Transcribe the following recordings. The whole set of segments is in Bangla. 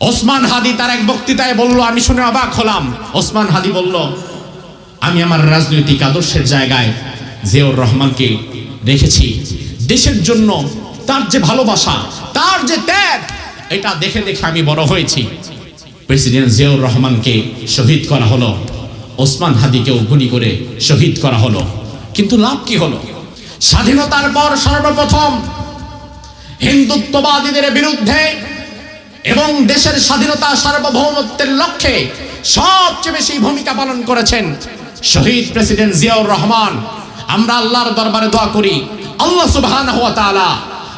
ওসমান হাদি তার এক বক্তৃতায় বলল, আমি শুনে অবাক হলাম। ওসমান হাদি বলল, আমি আমার রাজনৈতিক আদর্শের জায়গায় জিয়াউর রহমানকে রেখেছি দেশের জন্য তার যে ভালোবাসা, তার যে ত্যাগ, এটা দেখে দেখে আমি বড় হয়েছি। প্রেসিডেন্ট জিয়াউর রহমানকে শহীদ করা হলো। ওসমান হাদিকেও গুলি করে শহীদ করা হলো। কিন্তু লাভ কি হলো? স্বাধীনতার পর সর্বপ্রথম হিন্দুত্ববাদীদের বিরুদ্ধে এবং দেশের স্বাধীনতা সার্বভৌমত্বের লক্ষ্যে সবচেয়ে বেশি ভূমিকা পালন করেছেন শহীদ প্রেসিডেন্ট জিয়াউর রহমান। আমরা আল্লাহর দরবারে দোয়া করি, আল্লাহ সুবহানাহু ওয়া তাআলা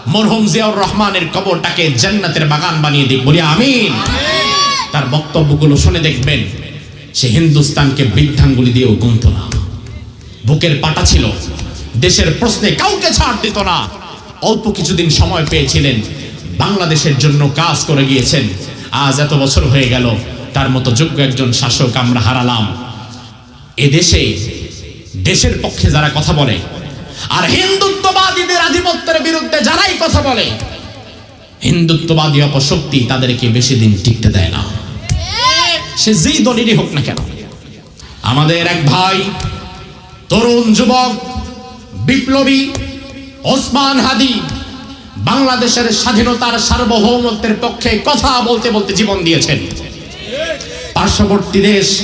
মরহুম জিয়াউর রহমানের কবরটাকে জান্নাতের বাগান বানিয়ে দিক। বলি আমিন। তার বক্তব্যগুলো শুনে দেখবেন, সে হিন্দুস্তানকে বৃদ্ধাঙ্গুলি দিয়েও গুনত না। বুকের পাটা ছিল, দেশের প্রশ্নে কাউকে ছাড় দিত না। অল্প কিছুদিন সময় পেয়েছিলেন বাংলাদেশের জন্য কাজ করে গিয়েছেন। আজ এত বছর হয়ে গেল, তার মতো যোগ্য একজন শাসক আমরা হারালাম। এদেশে, দেশের পক্ষে যারা কথা বলে, আর হিন্দুত্ববাদীদের আধিপত্যের বিরুদ্ধে যারাই কথা বলে, হিন্দুত্ববাদী অপশক্তি তাদেরকে বেশি দিন টিকতে দেয় না। সে যেই দলেরই হোক না কেন, আমাদের এক ভাই, তরুণ যুবক, বিপ্লবী, ওসমান হাদি বাংলাদেশের স্বাধীনতার সার্বভৌমত্বের পক্ষে কথা বলতে বলতে জীবন দিয়েছেন। পার্শ্ববর্তী দেশ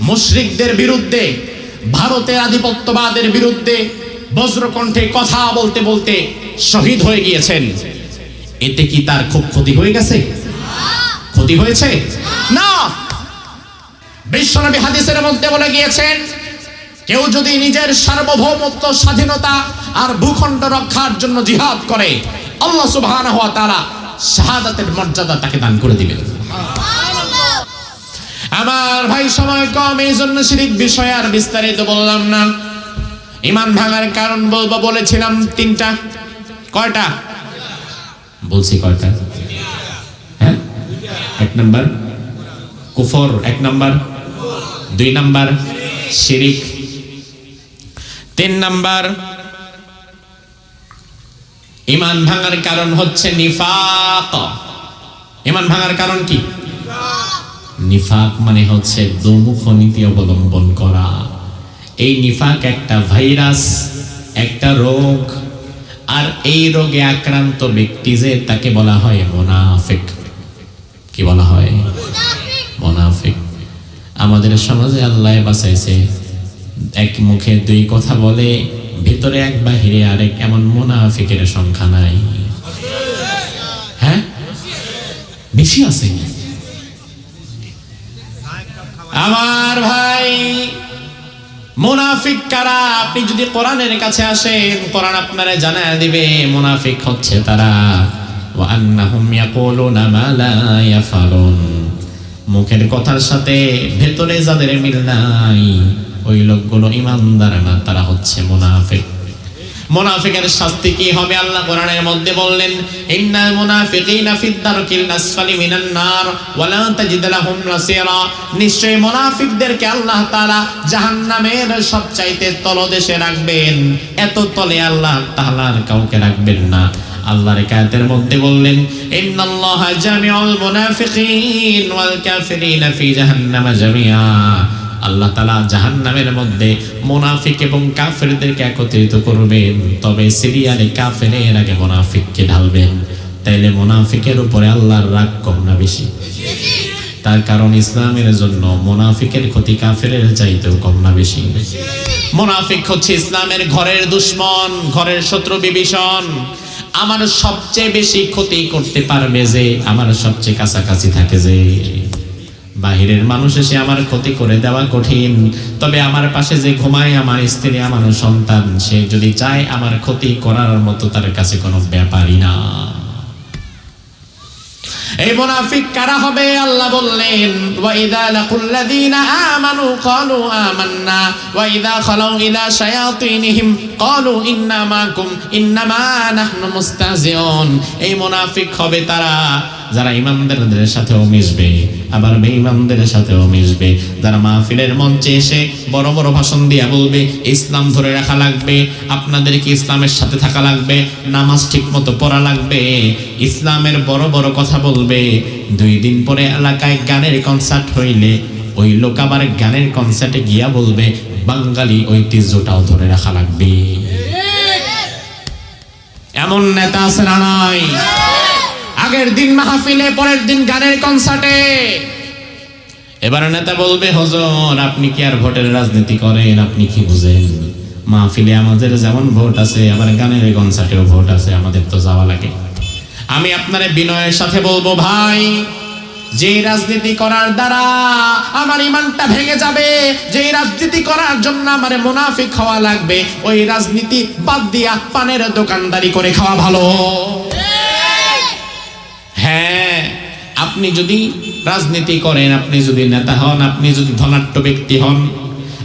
মুশরিকদের বিরুদ্ধে, ভারতের আধিপত্যবাদের বিরুদ্ধে বজ্রকণ্ঠে কথা বলতে বলতে শহীদ হয়ে গিয়েছেন। এতে কি তার খুব ক্ষতি হয়ে গেছে? ক্ষতি হয়েছে? না! বিশ্বনবী হাদিসের মধ্যে বলে গিয়েছেন, কেউ যদি নিজের সার্বভৌমত্ব, স্বাধীনতা আর ভূখণ্ড রক্ষার জন্য জিহাদ করে আল্লাহ সুবহানাহু ওয়া তাআলা শাহাদাতের মর্যাদা তাকে দান করে দিবেন। আমার ভাই সময় কম এই জন্য শিরিক বিষয় আর বিস্তারিত বললাম না। ইমান ভাঙার কারণ বলব, বলেছিলাম তিনটা। কয়টা? বলছি কয়টা? হ্যাঁ? এক নাম্বার, কুফর এক নাম্বার, দুই নাম্বার, শিরিক। তিন নাম্বার ইমান ভাঙার কারণ হচ্ছে নিফাক। ইমান ভাঙার কারণ কি? নিফাক মানে হচ্ছে দোমুখ নীতি অবলম্বন করা। এই নিফাক একটা ভাইরাস, একটা রোগ, আর এই রোগে আক্রান্ত ব্যক্তি যে তাকে বলা হয় মোনাফিক। কি বলা হয়? মোনাফিক। আমাদের সমাজে আল্লাহ বাঁচাইছে। এক মুখে দুই কথা বলে ভিতরে এক, বাহিরে আরেক, এমন মোনাফিকের সংখ্যা নাই। হ্যাঁ? বেশি আছে। আমার ভাই, মোনাফিক কারা? আপনি যদি কোরআনের কাছে আসেন, কোরআন আপনারা জানায় দিবে, মোনাফিক হচ্ছে তারা। মুখের কথার সাথে ভেতরে যাদের মিল নাই ওই লোকগুলো ইমানদার না, তারা হচ্ছে মুনাফিক। মুনাফিকের শাস্তি কি হবে? আল্লাহ কোরআনের মধ্যে বললেন, ইন্নাল মুনাফিকিনা ফিদ দারকিল আসফালি মিনান নার, ওয়ালা তাজিদ লাহুম নাসীরা। নিশ্চয় মুনাফিকদেরকে আল্লাহ তাআলা জাহান্নামের সবচাইতে তলদেশে রাখবেন। এত তলে আল্লাহ তাআলার কাউকে রাখবেন না। আল্লাহর কায়াতের মধ্যে বললেন, ইন্নাল্লাহা জামিউল মুনাফিকিন ওয়াল কাফিরিনা ফি জাহান্নামা জামিআ। আল্লাহ তালা জাহান নামের মধ্যে মোনাফিক এবং কাফেরদেরকে একত্রিত করবেন। তবে সিরিয়ালে কাফের আগে মোনাফিককে ঢালবেন। তাইলে মোনাফিকের উপরে আল্লাহর রাগ কম না বেশি? তার কারণ ইসলামের জন্য মোনাফিকের ক্ষতি কাফের চাইতেও কম না বেশি। মোনাফিক হচ্ছে ইসলামের ঘরের দুশ্মন, ঘরের শত্রু বিভীষণ। আমার সবচেয়ে বেশি ক্ষতি করতে পারবে যে, আমার সবচেয়ে কাছাকাছি থাকে যে। বাহিরের মানুষ এসে আমার ক্ষতি করে দেওয়া কঠিন। তবে আমার পাশে যে ঘুমায় আমার স্ত্রী, আমার সন্তান, সে যদি চায় আমার ক্ষতি করার মতো তার কাছে কোনো ব্যাপারই না। এই মুনাফিক কারা হবে? আল্লাহ বললেন, ওয়া ইযা লাকুল্লাযীনা আমানু ক্বালু আমান্না, ওয়া ইযা খালাউ ইলা শায়াতিনহিম, ক্বালু ইন্না মাকুম ইন্নামা নাহনু মুস্তাহজিউন এই মুনাফিক হবে তারা, যারা ইমামদারদের সাথেও মিশবে। আবার বেঈমানদের সাথেও মিশবে। যারা মাহফিলের মঞ্চে এসে বড় বড় ভাষণ দিয়া বলবে, ইসলাম ধরে রাখা লাগবে, আপনাদেরকে ইসলামের সাথে থাকা লাগবে, নামাজ ঠিক মতো পড়া লাগবে, ইসলামের বড় বড় কথা বলবে। দুই দিন পরে এলাকায় গানের কনসার্ট হইলে ওই লোক আবার গানের কনসার্টে গিয়া বলবে, বাঙালি ঐতিহ্যটাও ধরে রাখা লাগবে। এমন নেতা আছে না নাই? আগের দিন মাহফিলে, পরের দিন গানের কনসার্টে এবার নেতা বলবে, হজর, আপনি কি আর ভোটের রাজনীতি করেন? আপনি কি বুঝেন? মাহফিলে আমাদের যেমন ভোট আছে, আবার গানের কনসার্টেও ভোট আছে, আমাদের তো যাওয়া লাগে। আমি আপনার বিনয়ের সাথে বলব, ভাই যে রাজনীতি করার দ্বারা আমার ইমানটা ভেঙে যাবে যে রাজনীতি করার জন্য আমার মুনাফিক খাওয়া লাগবে, ওই রাজনীতি বাদ দিয়া পানের দোকানদারি করে খাওয়া ভালো। হ্যাঁ আপনি যদি রাজনীতি করেন, আপনি যদি নেতা হন, আপনি যদি ধনাঢ্য ব্যক্তি হন,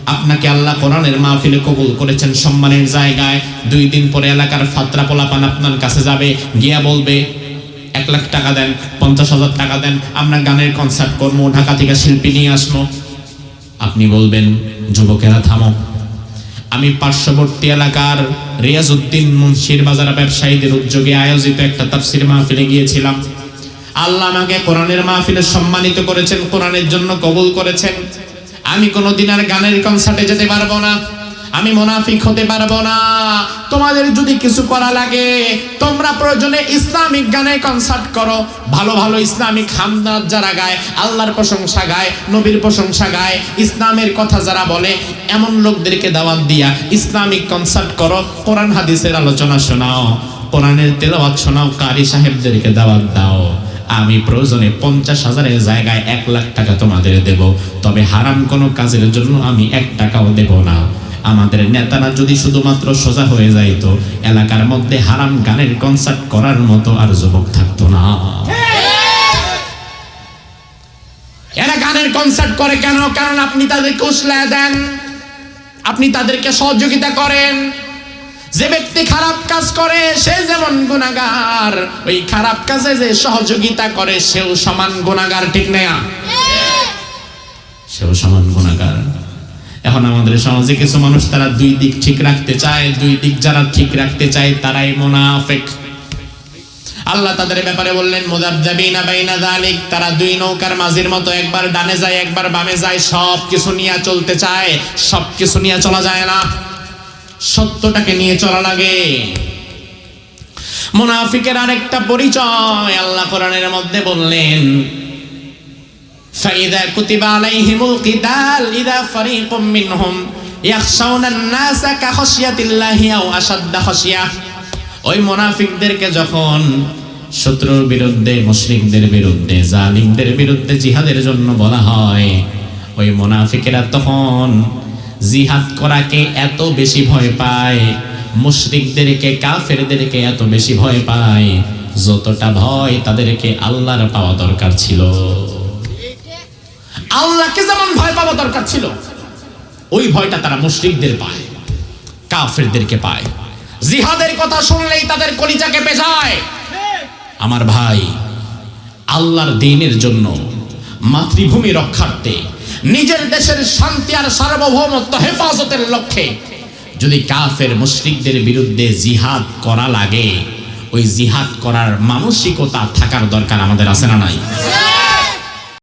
আপনাকে আল্লাহ কোরআনের মাহফিলে কবুল করেছেন সম্মানের জায়গায়। দুই দিন পরে এলাকার ফাতরা পোলাপান আপনার কাছে যাবে, গিয়া বলবে, এক লাখ টাকা দেন, পঞ্চাশ হাজার টাকা দেন, আমরা গানের কনসার্ট করব, ঢাকা থেকে শিল্পী নিয়ে আসব। আপনি বলবেন, যুবকেরা, থামো। আমি পার্শ্ববর্তী এলাকার রিয়াজউদ্দিন মুন্সির বাজার ব্যবসায়ীদের উদ্যোগে আয়োজিত একটা তাফসির মাহফিলে গিয়েছিলাম। আল্লাহ আমাকে কোরআনের মাহফিলে সম্মানিত করেছেন, কোরআনের জন্য কবুল করেছেন। আমি কোনোদিন আর গানের কনসার্টে যেতে পারব না। আমি মোনাফিক হতে পারব না। তোমাদের যদি কিছু করা লাগে, তোমরা প্রয়োজনে ইসলামিক গানে কনসার্ট করো। ভালো ভালো ইসলামিক হামদাত যারা গায়, আল্লাহর প্রশংসা গায়, নবীর প্রশংসা গায়, ইসলামের কথা যারা বলে, এমন লোকদেরকে দাওয়াত দিয়া ইসলামিক কনসার্ট করো। কোরআন হাদিসের আলোচনা শোনাও, কোরআনের তেলাওয়াত শোনাও, কারি সাহেবদেরকে দাওয়াত দাও। আমি প্রয়োজনে পঞ্চাশ হাজারের জায়গায় এক লাখ টাকা তোমাদের দেব। তবে হারাম কোনো কাজের জন্য আমি এক টাকাও দেব না। আমাদের নেতারা যদি শুধুমাত্র সোজা হয়ে যাইতো, এলাকার মধ্যে হারাম গানের কনসার্ট করার মতো আর যুবক থাকতো না। এরা গানের কনসার্ট করে কেন? কারণ আপনি তাদেরকে উসলায় দেন। আপনি তাদেরকে সহযোগিতা করেন। যে ব্যক্তি খারাপ কাজ করে, সে যেমন গুণাগার ওই খারাপ কাজে যে সহযোগিতা করে, সেও সমান গুণাগার ঠিক নেয়া সেও সমান গুণাগার এখন আমাদের সমাজে কিছু মানুষ, তারা দুই দিক ঠিক রাখতে চায়, দুই দিক যারা ঠিক রাখতে চায়, তারাই মোনাফেক। আল্লাহ তাদের ব্যাপারে বললেন, মুদাবদাবিনা বাইনা যালিক। তারা দুই নৌকার মাঝির মতো একবার ডানে যায়, একবার বামে যায় সব কিছু নিয়ে চলতে চায় সব কিছু নিয়ে চলা যায় না। সত্যটাকে নিয়ে চলা লাগে মুনাফিকের আরেকটা পরিচয় আল্লাহ কোরআনের মধ্যে বললেন فإذا كتب عليهم القتال إذا فريق منهم يخشون الناس كخشية الله أو أشد خشية ওই মুনাফিকদেরকে যখন শত্রুর বিরুদ্ধে মুশরিকদের বিরুদ্ধে জালিমদের বিরুদ্ধে জিহাদের জন্য বলা হয় ওই মুনাফিকেরা তখন জিহাদ করাকে এত বেশি ভয় পায়। মুশরিকদেরকে, কাফেরদেরকে এত বেশি ভয় পায়। যতটা ভয় তাদেরকে আল্লাহর পাওয়া দরকার ছিল। আল্লাহকে যেমন ভয় পাওয়া দরকার ছিল, ওই ভয়টা তারা মুশরিকদের পায়, কাফেরদেরকে পায়। জিহাদের কথা শুনলেই তাদের কলিজা কেঁপে যায় আমার ভাই, আল্লাহর দিনের জন্য মাতৃভূমি রক্ষার্থে নিজের দেশের শান্তি আর সার্বভৌমত্ব হেফাজতের লক্ষ্যে। যদি কাফের মুশরিকদের বিরুদ্ধে জিহাদ করা লাগে, ওই জিহাদ করার মানসিকতা থাকার দরকার আমাদের আছে না নাই?